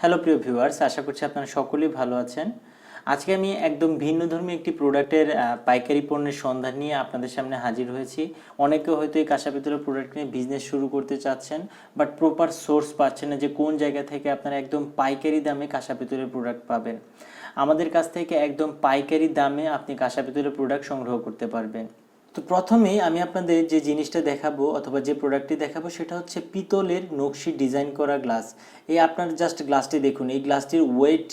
Hello প্রিয় viewers আশা করছি আপনারা সকলেই ভালো আছেন। আজকে আমি একদম ভিন্ন ধর্মী একটি প্রোডাক্টের পাইকারি পণ্যের সন্ধান নিয়ে আপনাদের সামনে হাজির হয়েছি। অনেকে হয়তো এই কাঁসা পিতলের প্রোডাক্ট নিয়ে বিজনেস শুরু করতে চাচ্ছেন বাট প্রপার সোর্স পাচ্ছেন না যে কোন জায়গা থেকে আপনারা একদম পাইকারি দামে কাঁসা পিতলের প্রোডাক্ট পাবেন। আমাদের কাছ থেকে একদম পাইকারি দামে আপনি কাঁসা পিতলের প্রোডাক্ট সংগ্রহ করতে পারবেন। তো প্রথমেই আমি আপনাদের যে জিনিসটা দেখাবো অথবা যে প্রোডাক্টটি দেখাবো, সেটা হচ্ছে পিতলের নকশি ডিজাইন করা গ্লাস এই আপনার জাস্ট গ্লাসটি দেখুন, এই গ্লাসটির ওয়েট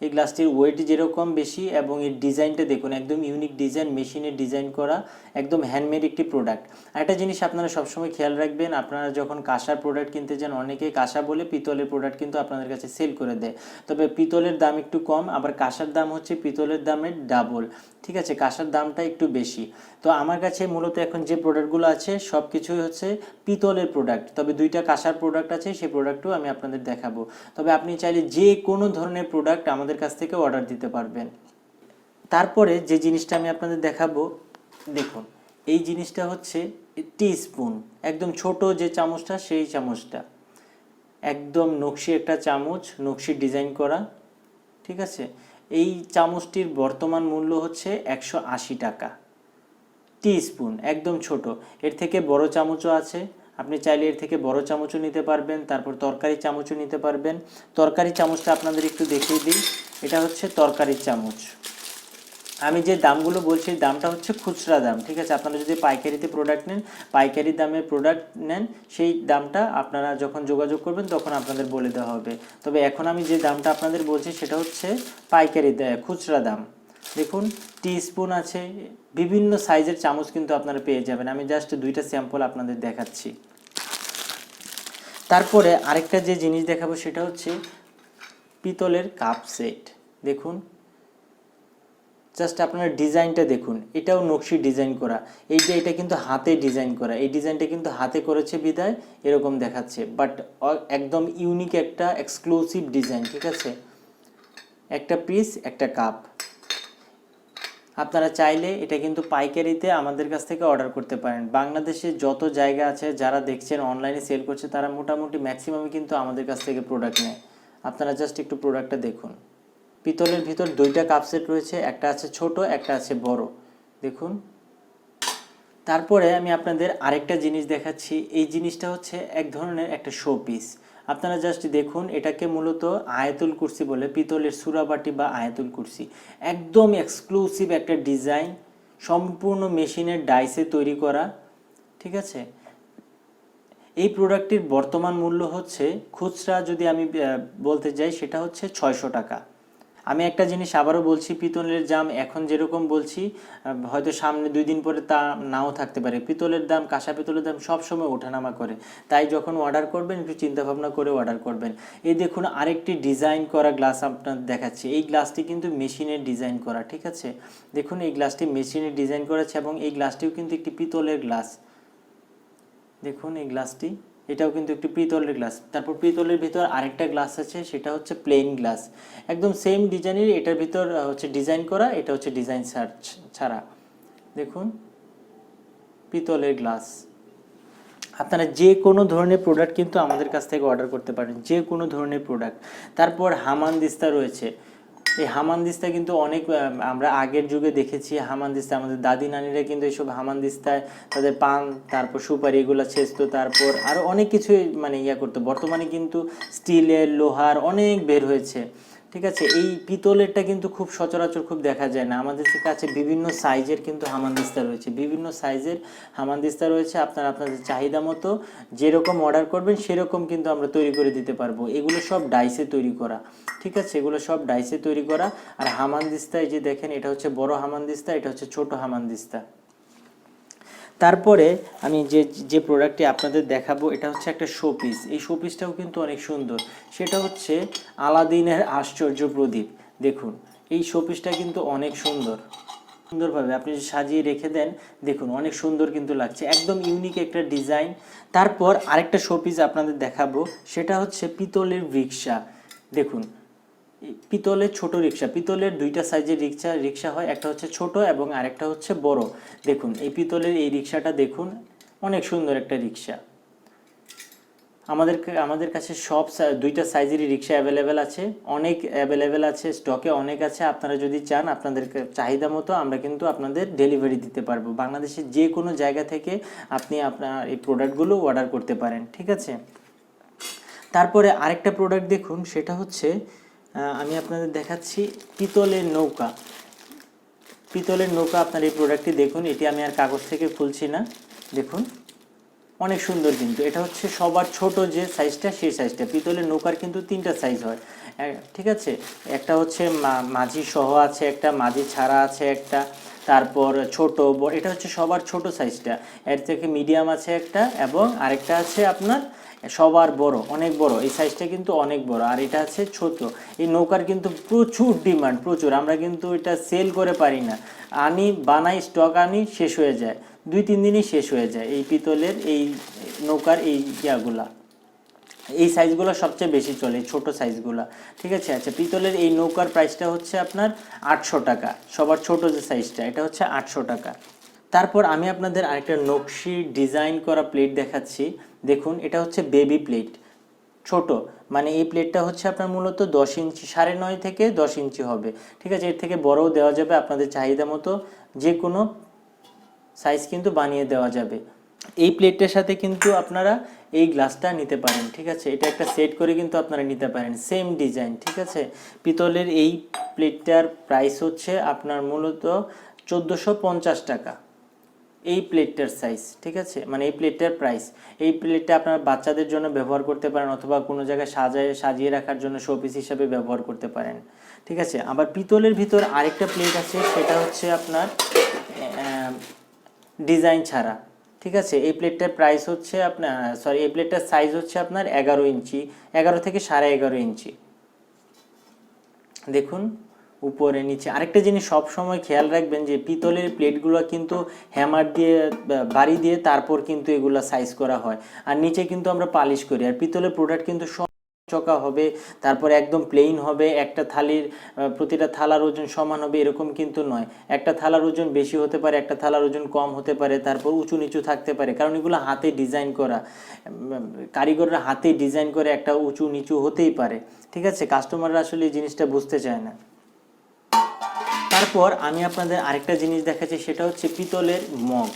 এই গ্লাসটির ওয়েট যেরকম বেশি এবং এর ডিজাইনটা দেখুন, একদম ইউনিক ডিজাইন মেশিনে ডিজাইন করা, একদম হ্যান্ডমেড একটি প্রোডাক্ট একটা জিনিস আপনারা সবসময় খেয়াল রাখবেন, আপনারা যখন কাঁসার প্রোডাক্ট কিনতে যান, অনেকেই কাঁসা বলে পিতলের প্রোডাক্ট কিন্তু আপনাদের কাছে সেল করে দেয়। তবে পিতলের দাম একটু কম, আবার কাঁসার দাম হচ্ছে পিতলের দামের ডাবল ঠিক আছে, কাঁসার দামটা একটু বেশি। তো আমার কাছে মূলত এখন যে প্রোডাক্টগুলো আছে সব কিছুই হচ্ছে পিতলের প্রোডাক্ট তবে দুইটা কাঁসার প্রোডাক্ট আছে, সেই প্রোডাক্টও আমি আপনাদের দেখাবো। তবে আপনি চাইলে যে কোনো ধরনের প্রোডাক্ট আমাদের কাছ থেকে অর্ডার দিতে পারবেন। তারপরে যে জিনিসটা আমি আপনাদের দেখাবো, দেখুন, এই জিনিসটা হচ্ছে টি স্পুন একদম ছোট যে চামচটা, সেই চামচটা। একদম নকশি একটা চামচ, নকশি ডিজাইন করা, ঠিক আছে? এই চামচটির বর্তমান মূল্য হচ্ছে একশো আশি টাকা। টি স্পুন একদম ছোট। এর থেকে বড় চামচও আছে। আপনি চাইলে এর থেকে বড় চামচও নিতে পারবেন, তারপর তরকারি চামচও নিতে পারবেন। তরকারি চামচটা আপনাদের একটু দেখিয়ে দিই। এটা হচ্ছে তরকারির চামচ। আমি যে দামগুলো বলছি দামটা হচ্ছে খুচরা দাম, ঠিক আছে? আপনারা যদি পাইকারিতে প্রোডাক্ট নেন, পাইকারি দামে প্রোডাক্ট নেন, সেই দামটা আপনারা যখন যোগাযোগ করবেন, তখন আপনাদের বলে দেওয়া হবে। তবে এখন আমি যে দামটা আপনাদের বলছি, সেটা হচ্ছে পাইকারি খুচরা দাম। দেখুন টি স্পুন আছে, বিভিন্ন সাইজের চামচ কিন্তু আপনারা পেয়ে যাবেন। আমি জাস্ট দুইটা স্যাম্পল আপনাদের দেখাচ্ছি। তারপরে আরেকটা যে জিনিস দেখাবো, সেটা হচ্ছে পিতলের কাপ সেট দেখুন জাস্ট আপনার ডিজাইনটা দেখুন। এটাও নকশি ডিজাইন করা। এই যে এটা কিন্তু হাতে ডিজাইন করা। এই ডিজাইনটা কিন্তু হাতে করেছে বিদায়, এরকম দেখাচ্ছে। বাট একদম ইউনিক একটা এক্সক্লুসিভ ডিজাইন ঠিক আছে? একটা পিস একটা কাপ আপনারা চাইলে এটা কিন্তু পাইকারিতে আমাদের কাছ থেকে অর্ডার করতে পারেন। বাংলাদেশে যত জায়গা আছে, যারা দেখছেন অনলাইনে সেল করছে, তারা মোটামুটি ম্যাক্সিমামই কিন্তু আমাদের কাছ থেকে প্রোডাক্ট নেয়। আপনারা জাস্ট একটু প্রোডাক্টটা দেখুন। পিতলের ভিতর দুইটা কাপ সেট রয়েছে, একটা আছে ছোট, একটা আছে বড়। দেখুন। তারপরে আমি আপনাদের আরেকটা জিনিস দেখাচ্ছি। এই জিনিসটা হচ্ছে এক ধরনের একটা শো পিস আপনারা জাস্ট দেখুন, এটাকে মূলত আয়াতুল কুরসি বলে, পিতলের সুরাবাটি বা আয়াতুল কুরসি। একদম এক্সক্লুসিভ একটা ডিজাইন সম্পূর্ণ মেশিনের ডাইসে তৈরি করা, ঠিক আছে? এই প্রোডাক্টটির বর্তমান মূল্য হচ্ছে, খুচরা যদি আমি বলতে যাই সেটা হচ্ছে ছয়শো টাকা। আমি একটা জিনিস আবারও বলছি, পিতলের দাম এখন যেরকম বলছি হয়তো সামনে দুই দিন পরে তা নাও থাকতে পারে। পিতলের দাম, কাঁসা পিতলের দাম সব সময় ওঠানামা করে। তাই যখন অর্ডার করবেন, একটু চিন্তা ভাবনা করে অর্ডার করবেন। এই দেখুন, আরেকটি ডিজাইন করা গ্লাস আপনার দেখাচ্ছি। এই গ্লাসটি কিন্তু মেশিনের ডিজাইন করা, ঠিক আছে? দেখুন, এই গ্লাসটি মেশিনের ডিজাইন করেছে এবং এই গ্লাসটিও কিন্তু একটি পিতলের গ্লাস দেখুন, এই গ্লাসটি এটাও কিন্তু একটি পিতলের গ্লাস। তারপর পিতলের ভিতর আরেকটা গ্লাস আছে, সেটা হচ্ছে প্লেন গ্লাস একদম সেম ডিজাইনের, এটার ভিতর হচ্ছে ডিজাইন করা, এটা হচ্ছে ডিজাইন সার্চ ছাড়া। দেখুন, পিতলের গ্লাস আপনারা যে কোনো ধরনের প্রোডাক্ট কিন্তু আমাদের কাছ থেকে অর্ডার করতে পারেন, যে কোনো ধরনের প্রোডাক্ট তারপর হামানদিস্তা রয়েছে। এই হামানদিস্তা কিন্তু অনেক আমরা আগের যুগে দেখেছি হামানদিস্তা আমাদের দাদি নানিরা কিন্তু এইসব হামানদিস্তায় তাদের পান, তারপর সুপারি এগুলো ছেচতো, তারপর আরও অনেক কিছুই মানে ইয়া করতো। বর্তমানে কিন্তু স্টিলের লোহার অনেক বের হয়েছে। ঠিক আছে? এই পিতলেরটা কিন্তু খুব সচরাচর খুব দেখা যায় না। আমাদের কাছে বিভিন্ন সাইজের কিন্তু হামানদিস্তা রয়েছে। বিভিন্ন সাইজের হামানদিস্তা রয়েছে আপনার আপনাদের চাহিদা মতো। যেরকম অর্ডার করবেন, সেরকম কিন্তু আমরা তৈরি করে দিতে পারব। এগুলো সব ডাইসে তৈরি করা। ঠিক আছে? এগুলো সব ডাইসে তৈরি করা। আর হামানদিস্তা এই যে দেখেন, এটা হচ্ছে বড় হামানদিস্তা, এটা হচ্ছে ছোট হামানদিস্তা। তারপরে আমি যে যে প্রোডাক্টটি আপনাদের দেখাবো, এটা হচ্ছে একটা শোপিস এই শোপিসটাও কিন্তু অনেক সুন্দর। সেটা হচ্ছে আলাদিনের আশ্চর্য প্রদীপ। দেখুন, এই শোপিসটা কিন্তু অনেক সুন্দর। সুন্দরভাবে আপনি যদি সাজিয়ে রেখে দেন, দেখুন, অনেক সুন্দর কিন্তু লাগছে। একদম ইউনিক একটা ডিজাইন তারপর আরেকটা শোপিস আপনাদের দেখাবো, সেটা হচ্ছে পিতলের রিক্সা। দেখুন পিতলের ছোট রিক্সা। পিতলের দুইটা সাইজের রিক্সা রিক্সা হয়, একটা হচ্ছে ছোট এবং আরেকটা হচ্ছে বড়। দেখুন, এই পিতলের এই রিক্সাটা দেখুন, অনেক সুন্দর একটা রিক্সা। আমাদের আমাদের কাছে সব দুইটা সাইজেরই রিক্সা অ্যাভেলেবেল আছে। অনেক অ্যাভেলেবেল আছে, স্টকে অনেক আছে। আপনারা যদি চান, আপনাদের চাহিদা মতো আমরা কিন্তু আপনাদের ডেলিভারি দিতে পারব। বাংলাদেশের যে কোনো জায়গা থেকে আপনি আপনার এই প্রোডাক্টগুলো অর্ডার করতে পারেন, ঠিক আছে? তারপরে আরেকটা প্রোডাক্ট দেখুন, সেটা হচ্ছে আমি আপনাদের দেখাচ্ছি পিতলের নৌকা। পিতলের নৌকা, আপনার এই প্রোডাক্টটি দেখুন, এটি আমি আর কাগজ থেকে খুলছি না। দেখুন, অনেক সুন্দর কিন্তু। এটা হচ্ছে সবার ছোট যে সাইজটা সেই সাইজটা পিতলের নৌকার কিন্তু তিনটা সাইজ হয়। ঠিক আছে? একটা হচ্ছে মাঝি সহ আছে একটা, মাঝি ছাড়া আছে একটা, তারপর ছোট এটা হচ্ছে সবার ছোট সাইজটা এর থেকে মিডিয়াম আছে একটা এবং আরেকটা আছে আপনার সবার বড়, অনেক বড়। এই সাইজটা কিন্তু অনেক বড়। আর এটা আছে ছোট। এই নৌকার কিন্তু প্রচুর ডিমান্ড প্রচুর। আমরা কিন্তু এটা সেল করে পারি না। আনি, বানাই স্টক আনি, শেষ হয়ে যায়। দুই, তিন দিনই শেষ হয়ে যায় এই পিতলের, এই নৌকার এই ইয়াগুলা। এই সাইজগুলো সবচেয়ে বেশি চলে ছোট সাইজগুলো ঠিক আছে? আচ্ছা পিতলের এই নৌকার প্রাইসটা হচ্ছে আপনার আটশো টাকা। সবার ছোট যে সাইজটা এটা হচ্ছে আটশো টাকা। তারপর আমি আপনাদের আরেকটা নকশি ডিজাইন করা প্লেট দেখাচ্ছি। দেখুন, এটা হচ্ছে বেবি প্লেট ছোট। মানে এই প্লেটটা হচ্ছে আপনার মূলত দশ ইঞ্চি, সাড়ে নয় থেকে দশ ইঞ্চি হবে। ঠিক আছে, এর থেকে বড়ও দেওয়া যাবে আপনাদের চাহিদা মতো যে কোনো সাইজ কিন্তু বানিয়ে দেওয়া যাবে। এই প্লেটটার সাথে কিন্তু আপনারা এই গ্লাসটা নিতে পারেন, ঠিক আছে? এটা একটা সেট করে কিন্তু আপনারা নিতে পারেন সেম ডিজাইন ঠিক আছে? পিতলের এই প্লেটটার প্রাইস হচ্ছে আপনার মূলত চোদ্দোশো টাকা। এই প্লেটটার সাইজ ঠিক আছে? মানে এই প্লেটটার প্রাইস এই প্লেটটা আপনার বাচ্চাদের জন্য ব্যবহার করতে পারেন অথবা কোনো জায়গায় সাজায়, সাজিয়ে রাখার জন্য শোপিস হিসাবে ব্যবহার করতে পারেন। ঠিক আছে? আবার পিতলের ভিতর আরেকটা প্লেট আছে, সেটা হচ্ছে আপনার ডিজাইন ছাড়া। ঠিক আছে? এই প্লেটটার প্রাইস হচ্ছে আপনার সরি এই প্লেটটার সাইজ হচ্ছে আপনার এগারো ইঞ্চি, এগারো থেকে সাড়ে এগারো ইঞ্চি। দেখুন। উপরে, নিচে। আরেকটা জিনিস সব সময় খেয়াল রাখবেন যে পিতলের প্লেটগুলো কিন্তু হ্যামার দিয়ে বাড়ি দিয়ে তারপর কিন্তু এগুলো সাইজ করা হয়। আর নিচে কিন্তু আমরা পালিশ করি। আর পিতলের প্রোডাক্ট কিন্তু সব চকা হবে, তারপর একদম প্লেন হবে। একটা থালির প্রতিটা থালার ওজন সমান হবে, এরকম কিন্তু নয়। একটা থালার ওজন বেশি হতে পারে, একটা থালার ওজন কম হতে পারে, তারপর উঁচু নিচু থাকতে পারে। কারণ এগুলো হাতে ডিজাইন করা কারিগররা হাতে ডিজাইন করে একটা উঁচু নিচু হতেই পারে। ঠিক আছে? কাস্টমাররা আসলে এই জিনিসটা বুঝতে চায় না। তারপর আমি আপনাদের আরেকটা জিনিস দেখাচ্ছি, সেটা হচ্ছে পিতলের মগ।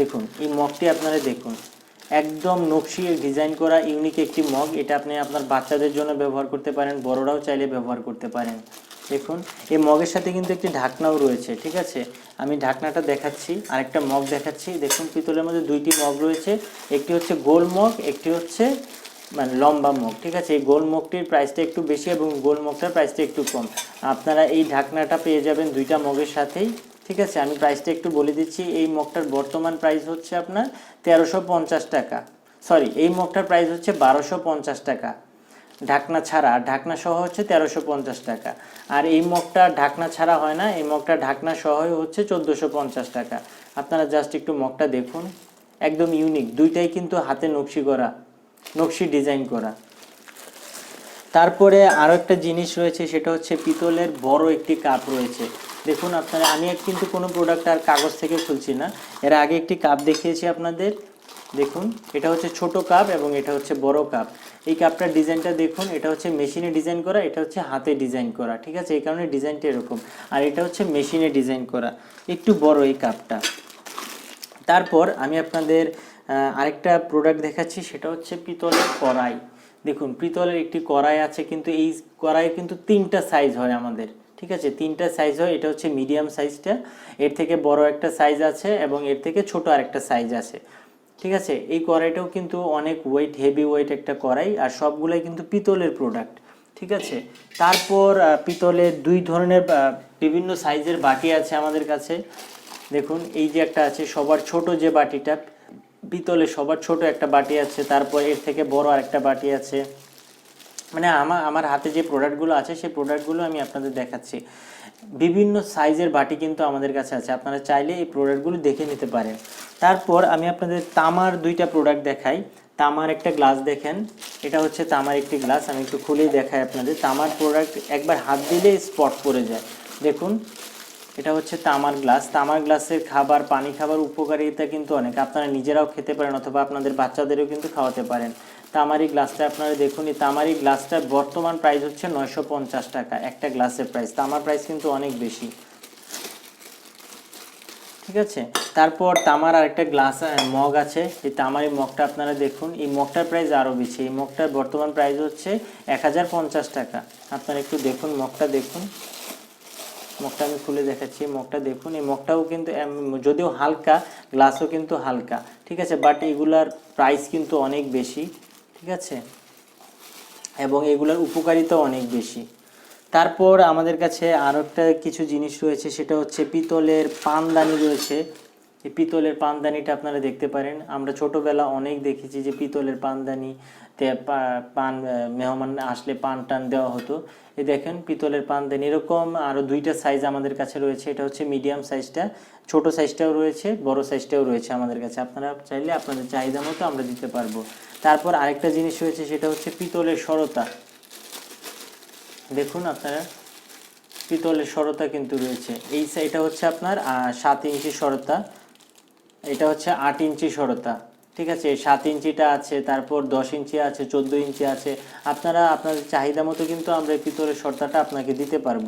দেখুন, এই মগটি আপনারা দেখুন। একদম নকশি ডিজাইন করা, ইউনিক একটি মগ। এটা আপনি আপনার বাচ্চাদের জন্য ব্যবহার করতে পারেন, বড়রাও চাইলে ব্যবহার করতে পারেন। দেখুন, এই মগের সাথে কিন্তু একটি ঢাকনাও রয়েছে, ঠিক আছে? আমি ঢাকনাটা দেখাচ্ছি, আরেকটা মগ দেখাচ্ছি। দেখুন, পিতলের মধ্যে দুইটি মগ রয়েছে। একটি হচ্ছে গোল মগ, একটি হচ্ছে মানে লম্বা মুখ, ঠিক আছে? এই গোল মুখটির প্রাইসটা একটু বেশি এবং গোল মুখটার প্রাইসটা একটু কম। আপনারা এই ঢাকনাটা পেয়ে যাবেন দুইটা মগের সাথেই, ঠিক আছে? আমি প্রাইসটা একটু বলে দিচ্ছি। এই মগটার বর্তমান প্রাইস হচ্ছে আপনার তেরোশো পঞ্চাশ টাকা। সরি এই মগটার প্রাইস হচ্ছে বারোশো পঞ্চাশ টাকা। ঢাকনা ছাড়া, ঢাকনা সহ হচ্ছে তেরোশো পঞ্চাশ টাকা। আর এই মগটা ঢাকনা ছাড়া হয় না, এই মগটা ঢাকনা সহ হচ্ছে চোদ্দোশো পঞ্চাশ টাকা। আপনারা জাস্ট একটু মগটা দেখুন। একদম ইউনিক দুইটাই কিন্তু হাতে নকশি করা। নকশি ডিজাইন করা। তারপরে আরও একটা জিনিস রয়েছে, সেটা হচ্ছে পিতলের বড় একটি কাপ রয়েছে। দেখুন আপনারা, আমি কিন্তু কোনো প্রোডাক্ট আর কাগজ থেকে খুলছি না। এর আগে একটি কাপ দেখিয়েছি আপনাদের। দেখুন, এটা হচ্ছে ছোট কাপ এবং এটা হচ্ছে বড় কাপ। এই কাপটার ডিজাইনটা দেখুন, এটা হচ্ছে মেশিনে ডিজাইন করা, এটা হচ্ছে হাতে ডিজাইন করা। ঠিক আছে, এই কারণে ডিজাইনটা এরকম। আর এটা হচ্ছে মেশিনে ডিজাইন করা। একটু বড় এই কাপটা। তারপর আমি আপনাদের আরেকটা প্রোডাক্ট দেখাচ্ছি, সেটা হচ্ছে পিতলের কড়াই। দেখুন, পিতলের একটি কড়াই আছে, কিন্তু এই কড়াইয়ের কিন্তু তিনটা সাইজ হয় আমাদের, ঠিক আছে? তিনটা সাইজ হয়, এটা হচ্ছে মিডিয়াম সাইজটা এর থেকে বড় একটা সাইজ আছে এবং এর থেকে ছোট আরেকটা সাইজ আছে, ঠিক আছে? এই কড়াইটাও কিন্তু অনেক ওয়েট হেভি ওয়েট একটা কড়াই, আর সবগুলাই কিন্তু পিতলের প্রোডাক্ট ঠিক আছে? তারপর পিতলের দুই ধরনের বিভিন্ন সাইজের বাটি আছে আমাদের কাছে। দেখুন, এই যে একটা আছে, সবার ছোট যে বাটিটা পিতলে সবার ছোট একটা বাটি আছে, তারপর এর থেকে বড় আরেকটা বাটি আছে। মানে আমার আমার হাতে যে প্রোডাক্টগুলো আছে, সেই প্রোডাক্টগুলো আমি আপনাদের দেখাচ্ছি। বিভিন্ন সাইজের বাটি কিন্তু আমাদের কাছে আছে। আপনারা চাইলে এই প্রোডাক্টগুলো দেখে নিতে পারেন। তারপর আমি আপনাদের তামার দুইটা প্রোডাক্ট দেখাই। তামার একটা গ্লাস দেখেন। এটা হচ্ছে তামার একটি গ্লাস আমি একটু খুলেই দেখাই আপনাদের। তামার প্রোডাক্ট একবার হাত দিলে স্পট পড়ে যায়। দেখুন। এটা হচ্ছে তামার গ্লাস। তামার গ্লাসের খাবার, পানি খাবার উপকারিতা কিন্তু অনেক। আপনারা নিজেরাও খেতে পারেন অথবা আপনাদের বাচ্চাদেরও কিন্তু খাওয়াতে পারেন। তামারি গ্লাসটা আপনারা দেখুন, এই তামারি গ্লাসটার বর্তমান প্রাইস হচ্ছে নয়শো পঞ্চাশ টাকা, একটা গ্লাসের প্রাইস তামার প্রাইস কিন্তু অনেক বেশি। ঠিক আছে? তারপর তামার আরেকটা গ্লাস মগ আছে। এই তামার মগটা আপনারা দেখুন, এই মগটার প্রাইস আরও বেশি। এই মগটার বর্তমান প্রাইস হচ্ছে এক হাজার পঞ্চাশ টাকা। আপনারা একটু দেখুন, মগটা দেখুন। মগটা আমি খুলে দেখাচ্ছি মগটা দেখুন, এই মগটাও কিন্তু যদিও হালকা গ্লাসও কিন্তু হালকা, ঠিক আছে? বাট এগুলার প্রাইস কিন্তু অনেক বেশি, ঠিক আছে? এবং এগুলার উপকারিতা অনেক বেশি। তারপর আমাদের কাছে আরও একটা কিছু জিনিস রয়েছে, সেটা হচ্ছে পিতলের পানদানি রয়েছে। এই পিতলের পানদানিটা আপনারা দেখতে পারেন। আমরা ছোটবেলা অনেক দেখেছি যে পিতলের পানদানি পান মেহমান আসলে পান টান দেওয়া হতো। এই দেখেন পিতলের পানদানি এরকম আরও দুইটা সাইজ আমাদের কাছে রয়েছে। এটা হচ্ছে মিডিয়াম সাইজটা ছোট সাইজটাও রয়েছে, বড় সাইজটাও রয়েছে আমাদের কাছে। আপনারা চাইলে আপনাদের চাহিদা মতো আমরা দিতে পারব। তারপর আরেকটা জিনিস রয়েছে, সেটা হচ্ছে পিতলের সরতা। দেখুন আপনারা, পিতলের সরতা কিন্তু রয়েছে। এই সা- এটা হচ্ছে আপনার সাত ইঞ্চি সরতা। এটা হচ্ছে আট ইঞ্চি সরতা, ঠিক আছে? সাত ইঞ্চিটা আছে, তারপর দশ ইঞ্চি আছে, চোদ্দ ইঞ্চি আছে। আপনারা, আপনাদের চাহিদা মতো কিন্তু আমরা পিতলের সরতাটা আপনাকে দিতে পারব।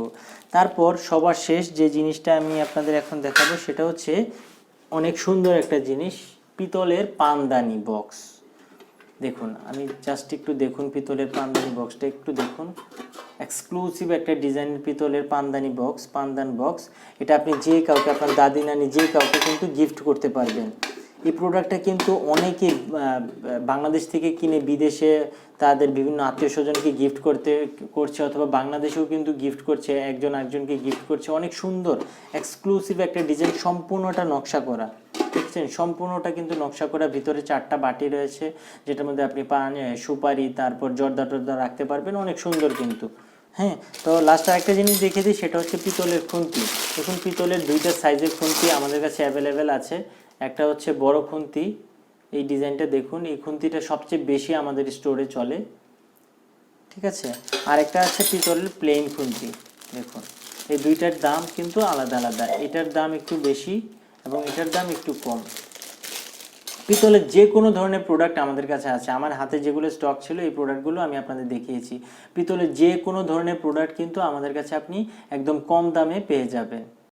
তারপর সবার শেষ যে জিনিসটা আমি আপনাদের এখন দেখাবো, সেটা হচ্ছে অনেক সুন্দর একটা জিনিস, পিতলের পানদানি বক্স। দেখুন, আমি জাস্ট একটু দেখুন পিতলের পানদানি বক্সটা, একটু দেখুন। এক্সক্লুসিভ একটা ডিজাইনের পিতলের পানদানি বক্স পানদান বক্স এটা আপনি যে কাউকে, আপনার দাদি, নানি যে কাউকে কিন্তু গিফট করতে পারবেন। এই প্রোডাক্টটা কিন্তু অনেকে বাংলাদেশ থেকে কিনে বিদেশে তাদের বিভিন্ন আত্মীয় স্বজনকে গিফট করতে, করছে অথবা বাংলাদেশেও কিন্তু গিফট করছে, একজন একজনকে গিফট করছে। অনেক সুন্দর এক্সক্লুসিভ একটা ডিজাইন সম্পূর্ণটা নকশা করা। দেখছেন? সম্পূর্ণটা কিন্তু নকশা করা। ভিতরে চারটা বাটি রয়েছে, যেটার মধ্যে আপনি পান সুপারি, তারপর জর্দা টর্দা রাখতে পারবেন। অনেক সুন্দর কিন্তু। হ্যাঁ তো লাস্ট একটা জিনিস দেখে দিই, সেটা হচ্ছে পিতলের খুন্তি। দেখুন, পিতলের দুইটা সাইজের খুন্তি আমাদের কাছে অ্যাভেলেবেল আছে। একটা হচ্ছে বড় খুন্তি, এই ডিজাইনটা দেখুন, এই খুন্তিটা সবচেয়ে বেশি আমাদের স্টোরে চলে। ঠিক আছে? আর একটা আছে পিতলের প্লেন খুন্তি, দেখুন। এই দুইটার দাম কিন্তু আলাদা আলাদা। এটার দাম একটু বেশি এবং এটার দাম একটু কম। পিতলের যে কোনো ধরনের প্রোডাক্ট আমাদের কাছে আছে। আমার হাতে যেগুলো স্টক ছিল, এই প্রোডাক্টগুলো আমি আপনাদের দেখিয়েছি। পিতলের যে কোনো ধরনের প্রোডাক্ট কিন্তু আমাদের কাছে আপনি একদম কম দামে পেয়ে যাবেন।